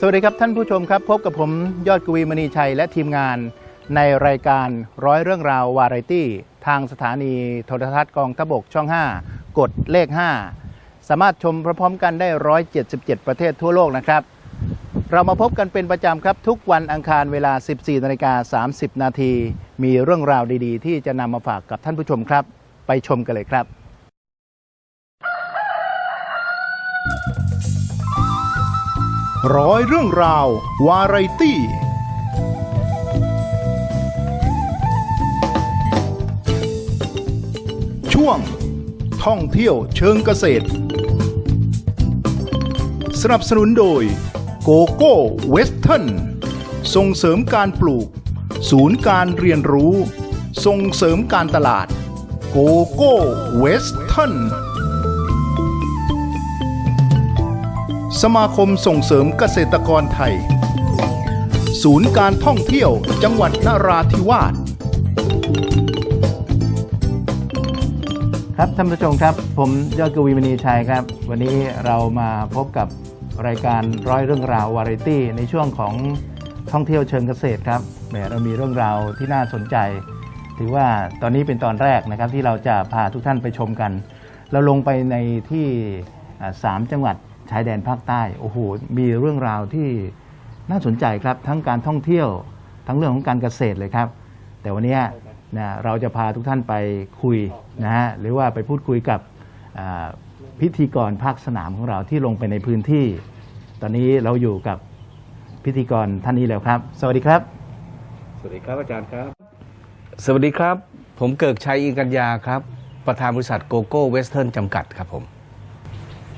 สวัสดีครับท่านผู้ชมครับ พบกับผมยอดกวีมณีชัยและทีมงานในรายการร้อยเรื่องราววาไรตี้ ทางสถานีโทรทัศน์กองทบกช่อง 5 กดเลข 5 สามารถชมพร้อมกันได้ 177 ประเทศทั่วโลกนะครับ เรามาพบกันเป็นประจำครับทุกวันอังคารเวลา 14นาฬิกา30 นาที มีเรื่องราวดีๆ ที่จะนำมาฝากกับท่านผู้ชมครับ ไปชมกันเลยครับ ร้อยเรื่องราว วาไรตี้ ช่วง ท่องเที่ยวเชิงเกษตร สนับสนุนโดยโกโก้เวสเทิร์นส่งเสริมการปลูก ศูนย์การเรียนรู้ ส่งเสริมการตลาดโกโก้เวสเทิร์น สมาคมส่งเสริมเกษตรกรไทย ศูนย์การท่องเที่ยวจังหวัดนราธิวาสครับท่านผู้ชมครับ ผมยอดกวีมณีชัยครับ วันนี้เรามาพบกับรายการร้อยเรื่องราววาไรตี้ในช่วงของท่องเที่ยวเชิงเกษตรครับแหมเรามีเรื่องราวที่น่าสนใจ ถือว่าตอนนี้เป็นตอนแรกนะครับที่เราจะพาทุกท่านไปชมกัน เราลงไปในที่อ่าสามจังหวัด ชายแดนภาคใต้โอ้โหมีเรื่องราวที่น่าสนใจครับทั้งการท่องเที่ยวทั้งเรื่องของการเกษตรเลยครับ แต่วันนี้นะเราจะพาทุกท่านไปคุยนะฮะหรือว่าไปพูดคุยกับอ่าพิธีกรภาคสนามของเราที่ลงไปในพื้นที่ ตอนนี้เราอยู่กับพิธีกรท่านนี้แล้วครับ สวัสดีครับ สวัสดีครับอาจารย์ครับ สวัสดีครับ ผมเกิกชัยอินกัญญาครับ ประธานบริษัทโกโก้เวสเทิร์นจำกัดครับผม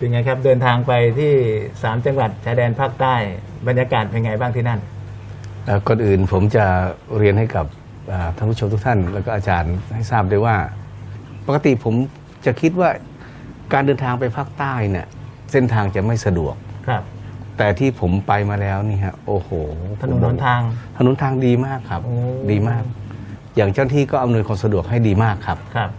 เป็นไงครับเดินทางไปที่สามจังหวัดชายแดนภาคใต้บรรยากาศเป็นไงบ้างที่นั่น เอ่อก่อนอื่นผมจะเรียนให้กับอ่าท่านผู้ชมทุกท่าน แล้วก็อาจารย์ให้ทราบด้วยว่า ปกติผมจะคิดว่าการเดินทางไปภาคใต้เนี่ยเส้นทางจะไม่สะดวก ครับ แต่ที่ผมไปมาแล้วนี่ฮะโอ้โหถนนหนทางถนนทางดีมากครับ โอ้ ดีมาก อย่างเจ้าหน้าที่ก็อำนวยความสะดวกให้ดีมากครับ ครับ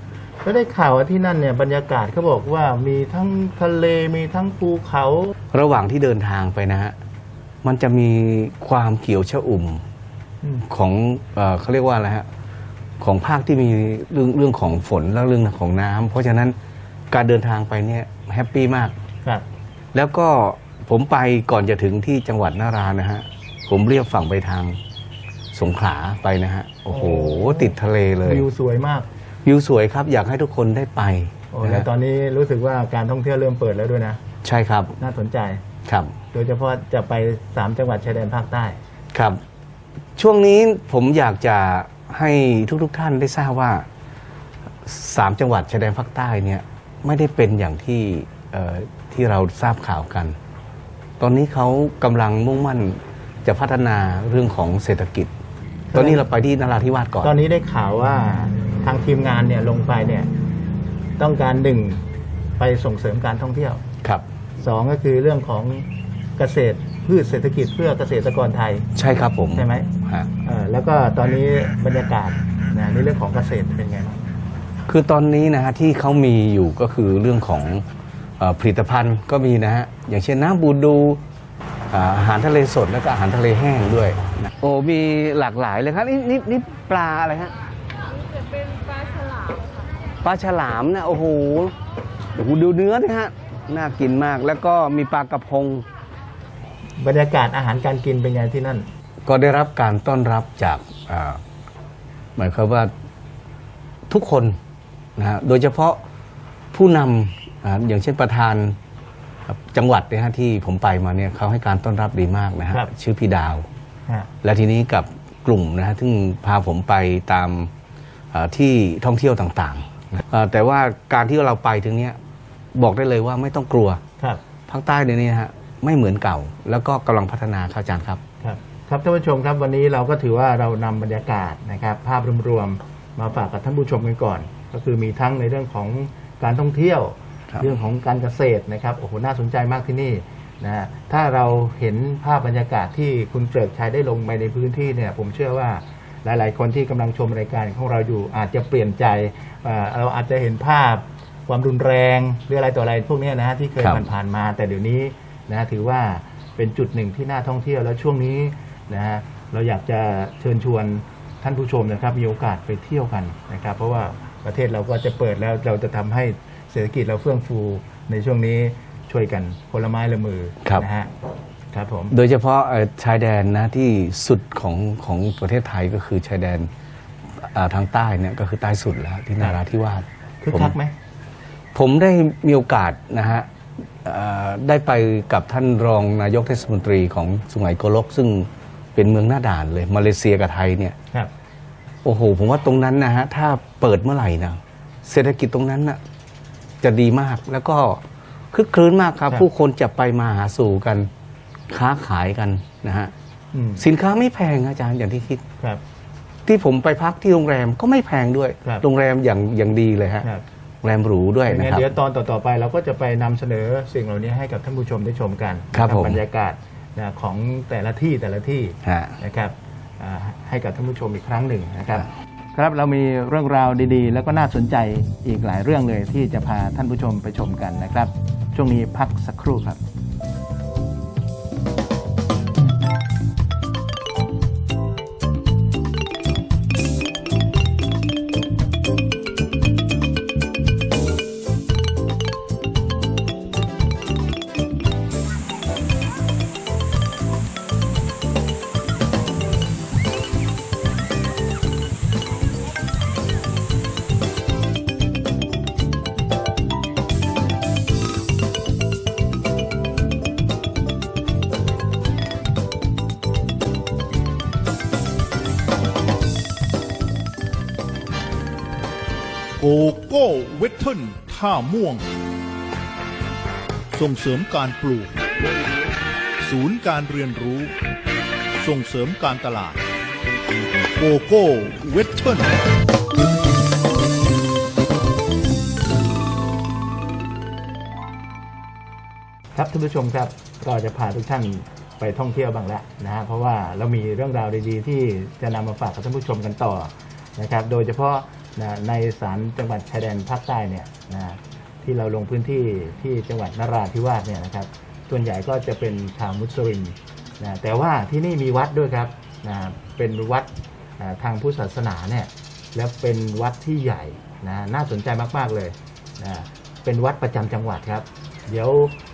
ก็ได้ข่าวว่าที่นั่นเนี่ยบรรยากาศเขาบอกว่ามีทั้งทะเลมีทั้งภูเขา ระหว่างที่เดินทางไปนะฮะ มันจะมีความเขียวชอุ่มอืม ของเอ่อเขาเรียกว่าอะไรฮะ ของภาคที่มีเรื่องเรื่องของฝนและเรื่องของน้ำเพราะฉะนั้นการเดินทางไปเนี่ยแฮปปี้มาก ครับ แล้วก็ผมไปก่อนจะถึงที่จังหวัดนารานะฮะ ผมเรียบฝั่งไปทางสงขลาไปนะฮะ โอ้โหติดทะเลเลย วิวสวยมาก วิวสวยครับอยากให้ทุกคนได้ไปโอ้นะแล้ฮะวตอนนี้รู้สึกว่าการท่องเที่ยวเริ่มเปิดแล้วด้วยนะ ใช่ครับน่าสนใจ ครับ โดยเฉพาะจะไปสามจังหวัดชายแดนภาคใต้ ครับ ช่วงนี้ผมอยากจะให้ทุกๆทท่านได้ทราบว่าสามจังหวัดชายแดนภาคใต้เนี่ยไม่ได้เป็นอย่างที่เอ่อที่เราทราบข่าวกัน ตอนนี้เขากำลังมุ่งมั่นจะพัฒนาเรื่องของเศรษฐกิจ ตอนนี้เราไปที่นราธิวาสก่อน ตอนนี้ได้ข่าวว่า ทางทีมงานเนี่ยลงไปเนี่ยต้องการหนึ่งไปส่งเสริมการท่องเที่ยวครับ สองก็คือเรื่องของเกษตรพืชเศรษฐกิจเพื่อเกษตรกรไทยใช่ครับผมใช่ไหมฮะเออแล้วก็ตอนนี้บรรยากาศนะในเรื่องของเกษตรเป็นไงบ้าง คือตอนนี้นะฮะที่เขามีอยู่ก็คือเรื่องของเออผลิตภัณฑ์ก็มีนะฮะอย่างเช่นน้ำบูดูอ่าอาหารทะเลสดแล้วก็อาหารทะเลแห้งด้วยนะโอ้มีหลากหลายเลยครับนี่นี่นี่ปลาอะไรฮะจะเป็นปลาฉลามค่ะ ปลาฉลามนะโอ้โหโอ้โหดูเนื้อนะฮะน่ากินมากแล้วก็มีปลากระพง บรรยากาศอาหารการกินเป็นไงที่นั่น ก็ได้รับการต้อนรับจากอ่าหมายความว่าทุกคนนะฮะโดยเฉพาะผู้นำอ่าอย่างเช่นประธานจังหวัดเนยฮะที่ผมไปมาเนี่ยเขาให้การต้อนรับดีมากนะฮะครับ ชื่อพี่ดาว ฮะและทีนี้กับกลุ่มนะฮะซึ่งพาผมไปตามอ่าที่ท่องเที่ยวต่างๆอ่า แต่ว่าการที่เราไปถึงเนี้ยบอกได้เลยว่าไม่ต้องกลัวครับภาคใต้เดี๋ยวนี้นะฮะไม่เหมือนเก่า แล้วก็กำลังพัฒนาครับอาจารย์ครับ ครับครับท่านผู้ชมครับวันนี้เราก็ถือว่าเรานำบรรยากาศนะครับ ภาพรวมๆมาฝากกับท่านผู้ชมกันก่อน ก็คือมีทั้งในเรื่องของการท่องเที่ยวครับเรื่องของการเกษตรนะครับโอ้โหน่าสนใจมากที่นี่นะฮะถ้าเราเห็นภาพบรรยากาศที่คุณเกริกชัยได้ลงไปในพื้นที่เนี่ย ผมเชื่อว่า หลาย ๆ คนที่กำลังชมรายการของเราอยู่อาจจะเปลี่ยนใจอ่าเราอาจจะเห็นภาพความรุนแรงหรืออะไรต่ออะไรพวกเนี้ยนะฮะที่เคยครับผ่านๆมา แต่เดี๋ยวนี้นะถือว่าเป็นจุดหนึ่งที่น่าท่องเที่ยวแล้วช่วงนี้นะฮะเราอยากจะเชิญชวนท่านผู้ชมนะครับมีโอกาสไปเที่ยวกันนะครับ เพราะว่าประเทศเราก็จะเปิดแล้วเราจะทำให้เศรษฐกิจเราเฟื่องฟูในช่วงนี้ช่วยกันคนละไม้ละมือครับนะฮะ ครับผม โดยเฉพาะเอ่อชายแดนนะที่สุดของของประเทศไทยก็คือชายแดนอ่าทางใต้เนี่ยก็คือใต้สุดแล้วที่นาราธิวาสคึกผมคักไหมผมได้มีโอกาสนะฮะเอ่อได้ไปกับท่านรองนายกเทศมนตรีของสุไหงโกลก ซึ่งเป็นเมืองหน้าด่านเลย มาเลเซียกับไทยเนี่ยครับโอ้โห ผมว่าตรงนั้นนะฮะ ถ้าเปิดเมื่อไหร่นะเศรษฐกิจตรงนั้นนะจะดีมากแล้วก็คึกคลื้นมากครับครับผู้คนจะไปมาหาสู่กัน ค้าขายกันนะฮะอืมสินค้าไม่แพงอาจารย์อย่างที่คิด ครับ ที่ผมไปพักที่โรงแรมก็ไม่แพงด้วย ครับ โรงแรมอย่างอย่างดีเลยฮะครับโรงแรมหรูด้วยอย่างนะนั้นครับ เดี๋ยวตอนต่อๆไปเราก็จะไปนำเสนอสิ่งเหล่านี้ให้กับท่านผู้ชมได้ชมกันครับนะผม บรรยากาศนะของแต่ละที่แต่ละที่ฮะ นะครับอ่าให้กับท่านผู้ชมอีกครั้งหนึ่งนะครับ ครับเรามีเรื่องราวดีๆ แล้วก็น่าสนใจอีกหลายเรื่องเลยที่จะพาท่านผู้ชมไปชมกันนะครับ ช่วงนี้พักสักครู่ครับ โกโก้เวทเทิลท่าม่วง ส่งเสริมการปลูก ศูนย์การเรียนรู้ ส่งเสริมการตลาดโกโก้เวทเทิลครับท่านผู้ชมครับก็จะพาทุกท่านไปท่องเที่ยวบ้างแล้วนะฮะเพราะว่าเรามีเรื่องราวดีๆ ที่จะนำมาฝากกับท่านผู้ชมกันต่อนะครับ โดยเฉพาะ นะในสามจังหวัดชายแดนภาคใต้เนี่ยนะที่เราลงพื้นที่ที่จังหวัดนราธิวาสเนี่ยนะครับ ส่วนใหญ่ก็จะเป็นชาวมุสลิมนะแต่ว่าที่นี่มีวัดด้วยครับนะเป็นวัดอ่าทางพุทธศาสนาเนี่ยแล้วเป็นวัดที่ใหญ่นะน่าสนใจมาก ๆ เลยนะเป็นวัดประจำจังหวัดครับ เดี๋ยว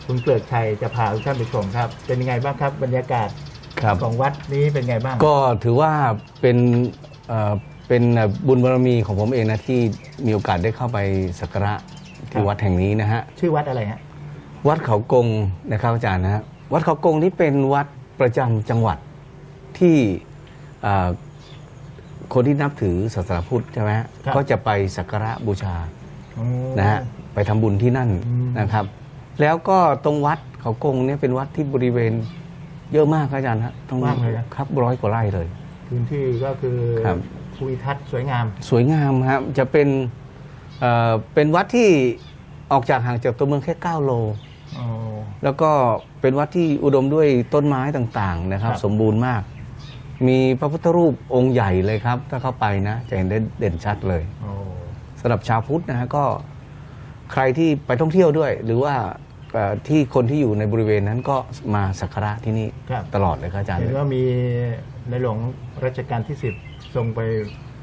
คุณเกลือกชัยจะพาทุกท่านไปชมครับ เป็นยังไงบ้างครับบรรยากาศครับของวัดนี้เป็นไงบ้าง ก็ถือว่าเป็น เอ่อเป็นบุญบารมีของผมเองนะที่มีโอกาสได้เข้าไปสักการะครัที่บวัดแห่งนี้นะฮะ ชื่อวัดอะไรฮะ วัดเขากงนะครับอาจารย์นะฮะวัดเขากงนี่เป็นวัดประจำจังหวัดที่เอ่อคนที่นับถือศาสนาพุทธใช่ไหมฮะครับก็จะไปสักการะบูชาอืมนะฮะไปทำบุญที่นั่นอืมนะครับ แล้วก็ตรงวัดเขากงเนี่ยเป็นวัดที่บริเวณเยอะมากครับอาจารย์ฮะตรงว่างเลยนะครับร้อยกว่าไร่เลย พื้นที่ก็คือครับ ภูมิทัศน์สวยงาม สวยงามครับจะเป็นเอ่อเป็นวัดที่ออกจากห่างจากตัวเมืองแค่ 9 โลอ๋อแล้วก็เป็นวัดที่อุดมด้วยต้นไม้ต่างๆนะครับ ครับ สมบูรณ์มาก มีพระพุทธรูปองค์ใหญ่เลยครับ ถ้าเข้าไปนะ จะเห็นได้เด่นชัดเลยโอ้สำหรับชาวพุทธนะฮะก็ใครที่ไปท่องเที่ยวด้วย หรือว่าเอ่อที่คนที่อยู่ในบริเวณนั้นก็มาสักการะที่นี่ครับ ตลอดเลยครับอาจารย์เห็นว่ามีในหลวงรัชกาลที่สิบ ทรงไป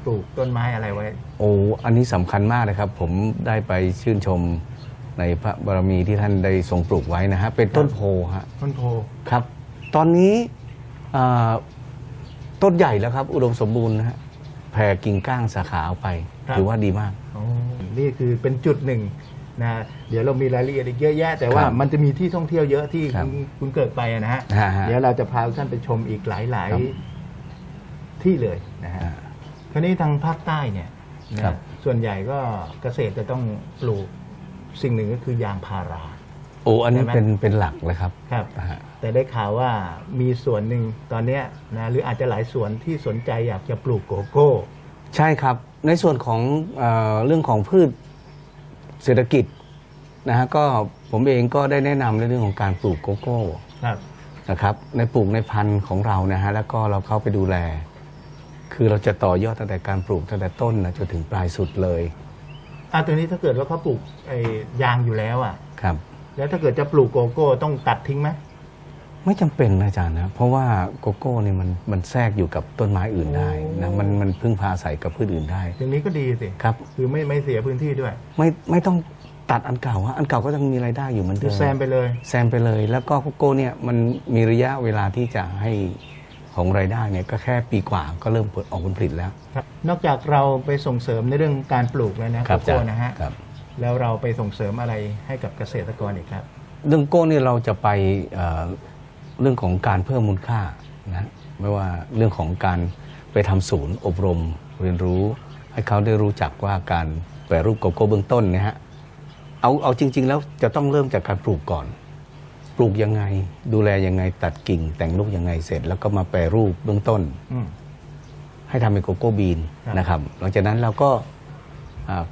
ปลูกต้นไม้อะไรไว้ โอ้อันนี้สำคัญมากเลยครับ ผมได้ไปชื่นชมในพระบารมีที่ท่านได้ทรงปลูกไว้นะฮะเป็นต้นโพฮะต้นโพครับ ตอนนี้อ่าต้นใหญ่แล้วครับ อุดมสมบูรณ์นะฮะแผ่กิ่งก้างสาขาออกไปถือว่าดีมาก อ๋อนี่คือเป็นจุดหนึ่งนะเดี๋ยวเรามีรายละเอียดอีกเยอะแยะ แต่ว่าครับมันจะมีที่ท่องเที่ยวเยอะที่ครับคุณคุณเกิดไปอะนะฮะ ฮะฮะเดี๋ยวเราจะพาทุกท่านไปชมอีกหลาย ครับ ๆ ที่เลยนะฮะอ่าคราวนี้ทางภาคใต้เนี่ยนะครับบส่วนใหญ่ก็เกษตรจะต้องปลูกสิ่งหนึ่งก็คือยางพารา โอ้อันนี้ใช่ไหม เป็นเป็นหลักเลยครับครับ นะฮะ แต่ได้ข่าวว่ามีส่วนหนึ่งตอนเนี้ยนะหรืออาจจะหลายส่วนที่สนใจอยากจะปลูกโกโก้ ใช่ครับ ในส่วนของเออเรื่องของพืชเศรษฐกิจนะฮะก็ผมเองก็ได้แนะนำในเรื่องของการปลูกโกโก้ครับ นะครับในปลูกในพันธุ์ของเรานะฮะแล้วก็เราเข้าไปดูแล คือเราจะต่อยอดตั้งแต่การปลูกตั้งแต่ต้นนะจนถึงปลายสุดเลยอะตัวนี้ถ้าเกิดว่าเขาปลูกไอ้ยางอยู่แล้วอะ ครับ แล้วถ้าเกิดจะปลูกโกโก้ต้องตัดทิ้งไหมไม่จำเป็นนะอาจารย์นะ เพราะว่าโกโก้เนี่ยมันมันแทรกอยู่กับต้นไม้อื่นได้นะมันมันพึ่งพาอาศัยกับพืชอื่นได้อย่างนี้ก็ดีสิครับ คือไม่ไม่เสียพื้นที่ด้วย ไม่ไม่ต้องตัดอันเก่าฮะอันเก่าก็ยังมีรายได้อยู่เหมือนคืเดิอมแซมไปเลย แซมไปเลย แล้วก็โกโก้เนี่ยมันมีระยะเวลาที่จะให้ ของรายได้เนี่ยก็แค่ปีกว่าก็เริ่มเปิดออกผลผลิตแล้วครับนอกจากเราไปส่งเสริมในเรื่องการปลูกแล้วนะโกโก้นะฮะครับแล้วเราไปส่งเสริมอะไรให้กับเกษตรกรอีกครับ เรื่องโก้เนี่ยเราจะไปเอ่อเรื่องของการเพิ่มมูลค่านะไม่ว่าเรื่องของการไปทำศูนย์อบรมเรียนรู้ ให้เขาได้รู้จักว่าการแปรรูปโกโก้เบื้องต้นเนี่ยฮะเอาเอาจริง ๆ แล้วจะต้องเริ่มจากการปลูกก่อน ปลูกยังไง ดูแลยังไงตัดกิ่ง แต่งลูกยังไงเสร็จ แล้วก็มาแปรรูปเบื้องต้น อืม ให้ทำเป็นโกโก้บีนครับ นะครับ หลังจากนั้นเราก็อ่า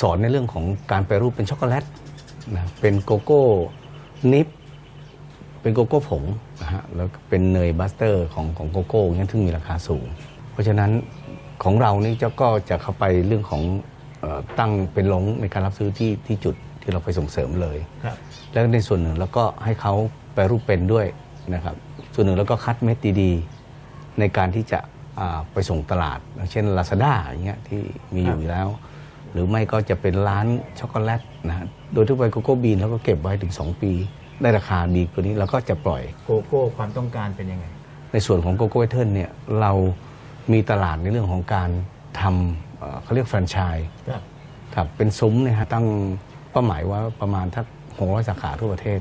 สอนในเรื่องของการแปรรูปเป็นช็อกโกแลตนะเป็นโกโก้นิปเป็นโกโก้ผงนะฮะแล้วก็เป็นเนยบัสเตอร์ของของโกโก้งั้นซึ่งมีราคาสูง เพราะฉะนั้นของเรานี่จะก็จะเข้าไปเรื่องของเออตั้งเป็นลงในการรับซื้อที่ที่จุด ที่เราไปส่งเสริมเลย ครับ แล้วในส่วนหนึ่งแล้วก็ให้เขาแปรรูปเป็นด้วยนะครับ ส่วนหนึ่งแล้วก็คัดเม็ดดีๆ ในการที่จะอ่าไปส่งตลาดอย่างเช่น Lazada อย่างเงี้ยที่มีอยู่แล้ว หรือไม่ก็จะเป็นร้านช็อกโกแลตนะฮะโดยทั่วไปโกโก้บีนแล้วก็เก็บไว้ถึง 2 ปี ได้ราคาดีกว่านี้เราก็จะปล่อย โกโก้ความต้องการเป็นยังไง ในส่วนของโกโก้เวเทิลเนี่ยเรามีตลาดในเรื่องของการทำเอ่อเขาเรียกแฟรนไชส์ ครับ ครับเป็นซุ้มเนี่ยฮะตั้ง เป้าหมายว่าประมาณทัก600สาขาทั่วประเทศ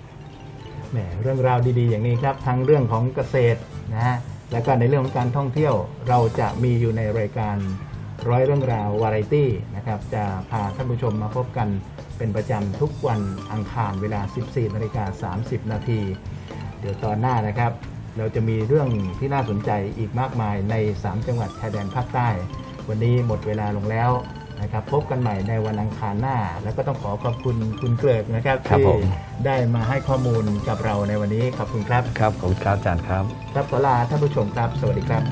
แหมเรื่องราวดีๆ อย่างนี้ครับ ทั้งเรื่องของเกษตรนะฮะแล้วก็ในเรื่องของการท่องเที่ยวเราจะมีอยู่ในรายการร้อยเรื่องราววาไรตี้นะครับจะพาท่านผู้ชมมาพบกันเป็นประจำทุกวันอังคารเวลา 14นาฬิกา30 นาที เดี๋ยวตอนหน้านะครับ เราจะมีเรื่องที่น่าสนใจอีกมากมายใน 3 จังหวัดชายแดนภาคใต้ วันนี้หมดเวลาลงแล้ว นะครับพบกันใหม่ในวันอังคารหน้า แล้วก็ต้องขอขอบคุณคุณเกริกนะครับครับที่ผม ได้มาให้ข้อมูลกับเราในวันนี้ขอบคุณครับ ครับขอบคุณครับอาจารย์ครับ ครับขอลาท่านผู้ชมครับ สวัสดีครับ